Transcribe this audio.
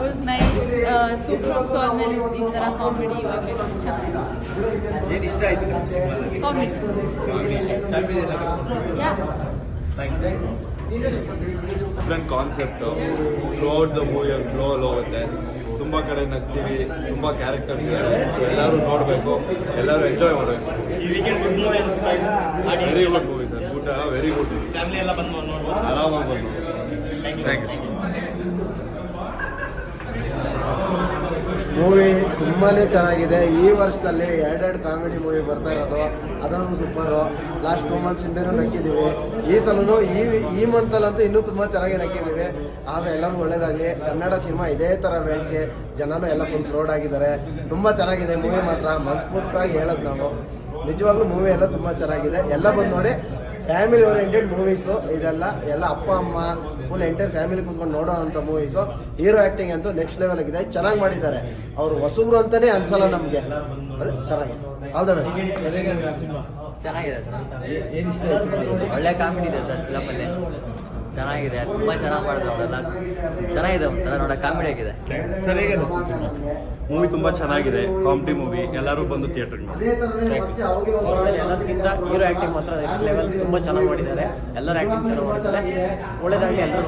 Was nice super so ಆದ್ಮೇಲೆ ಈ ಥರ ಕಾಮಿಡಿ ಏನು ಇಷ್ಟ ಆಯ್ತು comedy different concept throughout the movie flow ಅಲ್ಲಿ ಹೋಗುತ್ತೆ ತುಂಬ ಕಡೆ ನಗ್ತೀವಿ ತುಂಬ ಕ್ಯಾರೆಕ್ಟರ್ ಎಲ್ಲರೂ ನೋಡಬೇಕು ಎಲ್ಲರೂ ಎಂಜಾಯ್ ಮಾಡಬೇಕು. ಈ weekend movie very good movie sir ಊಟ ವೆರಿ ಗುಡ್ ಫ್ಯಾಮಿಲಿ ಎಲ್ಲ ಬಂದು ನೋಡ್ಬೋದು. ಆರಾಮಾಗಿ ಬಂದು ಥ್ಯಾಂಕ್ ಯು ಮೂವಿ ತುಂಬಾ ಚೆನ್ನಾಗಿದೆ. ಈ ವರ್ಷದಲ್ಲಿ ಎರಡೆರಡು ಕಾಮಿಡಿ ಮೂವಿ ಬರ್ತಾ ಇರೋದು. ಅದೊಂದು ಸೂಪರು ಲಾಸ್ಟ್ ಟೂ ಮಂತ್ಸ್ ಹಿಂದೆನೂ ನಕ್ಕಿದ್ದೀವಿ ಈ ಸಲನೂ ಈ ಈ ಮಂತಲ್ಲಂತೂ ಇನ್ನೂ ತುಂಬ ಚೆನ್ನಾಗಿ ನಕ್ಕಿದ್ದೀವಿ ಆದರೆ ಎಲ್ಲರಿಗೂ ಒಳ್ಳೇದಾಗಲಿ. ಕನ್ನಡ ಸಿನಿಮಾ ಇದೇ ಥರ ಬೆಳೆಸಿ ಜನನೂ ಎಲ್ಲ ಫುಲ್ ಪ್ರೌಡ್ ಆಗಿದ್ದಾರೆ. ತುಂಬ ಚೆನ್ನಾಗಿದೆ ಮೂವಿ ಮಾತ್ರ. ಮನಸ್ಫೂರ್ತಿಯಾಗಿ ಹೇಳೋದು ನಾವು. ನಿಜವಾಗ್ಲೂ ಮೂವಿ ಎಲ್ಲ ತುಂಬ ಚೆನ್ನಾಗಿದೆ. ಎಲ್ಲ ಬಂದು ನೋಡಿ ಫ್ಯಾಮಿಲಿ ಓರಿಯೆಂಟೆಡ್ ಮೂವೀಸು ಇದೆಲ್ಲ ಎಲ್ಲ ಅಪ್ಪ ಅಮ್ಮ ಫುಲ್ ಎಂಟೈರ್ ಫ್ಯಾಮಿಲಿ ಕೂತ್ಕೊಂಡು ನೋಡೋ ಅಂಥ ಮೂವೀಸು ಹೀರೋ ಆ್ಯಕ್ಟಿಂಗ್ ಅಂತೂ ನೆಕ್ಸ್ಟ್ ಲೆವೆಲ್ ಆಗಿದೆ. ಚೆನ್ನಾಗಿ ಮಾಡಿದ್ದಾರೆ. ಅವರು ಹೊಸಬ್ರು ಅಂತಲೇ ಅನ್ಸಲ್ಲ ನಮಗೆ. ಅದು ಚೆನ್ನಾಗಿದೆ. ಆಲ್ ದ ಚೆನ್ನಾಗಿದೆ ಸರ್. ಒಳ್ಳೆ ಕಾಮಿಡಿ ಇದೆ ಸರ್ ಫಿಲಮಲ್ಲಿ ಚೆನ್ನಾಗಿದೆ ತುಂಬಾ ಚೆನ್ನಾಗಿ ಮಾಡಿದ್ರು ಅವರೆಲ್ಲ. ಚೆನ್ನಾಗಿದೆ ಒಂಥರ ನೋಡ ಕಾಮಿಡಿ ಆಗಿದೆ. ಸರಿಯಾಗಿ ಸಿನಿಮಾ? ಮೂವಿ ತುಂಬಾ ಚೆನ್ನಾಗಿದೆ ಕಾಮಿಡಿ ಮೂವಿ ಎಲ್ಲರೂ ಬಂದು ಥಿಯೇಟರ್ ನೋಡಿ. ಎಲ್ಲದಕ್ಕಿಂತ ಹೀರೋ ಆಕ್ಟಿಂಗ್ ಮಾತ್ರ ನೆಕ್ಸ್ಟ್ ಲೆವೆಲ್ ತುಂಬಾ ಚೆನ್ನಾಗಿ ಮಾಡಿದ್ದಾರೆ. ಎಲ್ಲರ ಆ್ಯಕ್ಟಿಂಗ್ ಚೆನ್ನಾಗಿ ಮಾಡಿದ್ದಾರೆ. ಒಳ್ಳೆದಾಗಿ ಎಲ್ಲರೂ